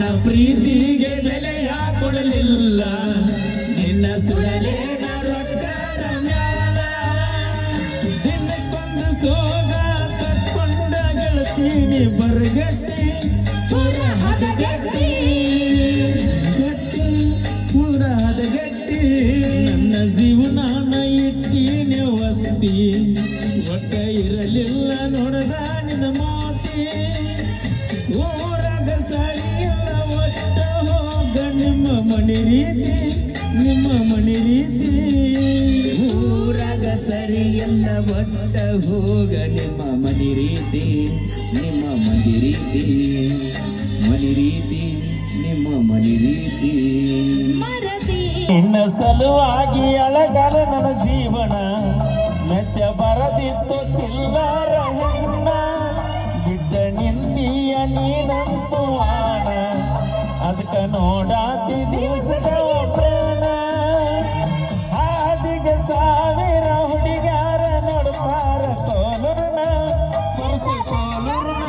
ನನ್ನ ಪ್ರೀತಿಗೆ ಬೆಲೆಯ ಕೊಡಲಿಲ್ಲ ನಿನ್ನ ದಿನಕ್ಕೊಂದು ಸೋಗ ತಕ್ಕೊಂಡ ಗೆಳತೀನಿ ಬರಗಟ್ಟಿ, ಪುರ ಹದಗಟ್ಟಿ. ಗಟ್ಟಿ ಪುರ ಹದಗಟ್ಟಿ. ನನ್ನ ಜೀವನಾನ ಇಟ್ಟೀನಿ ಒತ್ತಿ. ಒಟ್ಟ ಇರಲಿಲ್ಲ ನೋಡದ ನಿನ್ನ ಮಾತಿ. ಮನೆ ರೀತಿ ನಿಮ್ಮ ಮನೆ ರೀತಿ. ಊರಾಗ ಸರಿಯಲ್ಲ ಒಟ್ಟ ಹೋಗ ನಿಮ್ಮ ಮನೆ ರೀತಿ ನಿಮ್ಮ ಮನೆ ರೀತಿ. ಮನೆ ರೀತಿ ನಿಮ್ಮ ಮನೆ ರೀತಿ. ಮರದಿ ನಿನ್ನ ಸಲುವಾಗಿ ಅಳಗಾಲ ನನ್ನ ಜೀವನ. ಮೆಚ್ಚ ಬರದಿತ್ತು ಚಿಲ್ಲರ ಅದಕ್ಕ ನೋಡಾತಿ ದಿವಸದ ಪ್ರಾಣ ಹಾದಿಗೆ ಸಾವಿರ ಹುಡುಗಾರ ನೋಡ್ತಾರ ತೋಲೂರ್ನ ಕುರ್ಸಿ ತೋಲೂರ್ನ.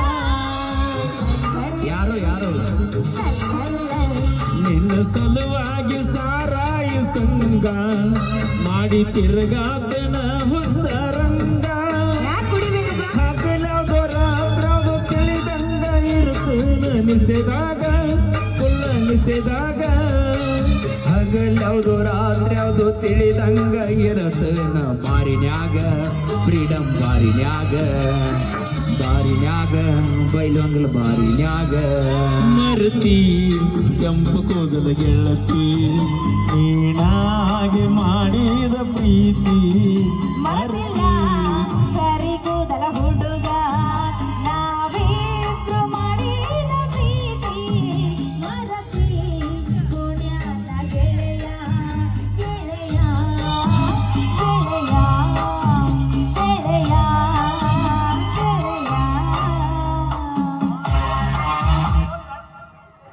ಯಾರು ಯಾರು? ನಿನ್ನ ಸಲುವಾಗಿ ಸಾರಾಯಿ ಸಂಗ ಮಾಡಿ ತಿರುಗಾತನ ಹುಚ್ಚರಂಗ ಯಾಕೆ ಕುಡಿಬೇಕಪ್ಪ ಪ್ರಭು ತಿಳಿದಂಗ ಇರುತ್ತನ ನಿಸೆದಾಗ. ಕುಲ್ಲ ಹಗಲ್ಯಾವುದು ರಾತ್ರಿ ಯಾವುದು ತಿಳಿದಂಗ ಇರತನ ಬಾರಿನ್ಯಾಗ ಫ್ರೀಡಮ್ ಬಾರಿನ್ಯಾಗ ಬಾರಿನ್ಯಾಗ ಬೈಲಂಗಲ ಬಾರಿನ್ಯಾಗ. ಮರತಿ ಕೆಂಪು ಕೂದಲು ಗೆಳತಿ ನೀನಾಗಿ ಮಾಡಿದ ಪ್ರೀತಿ?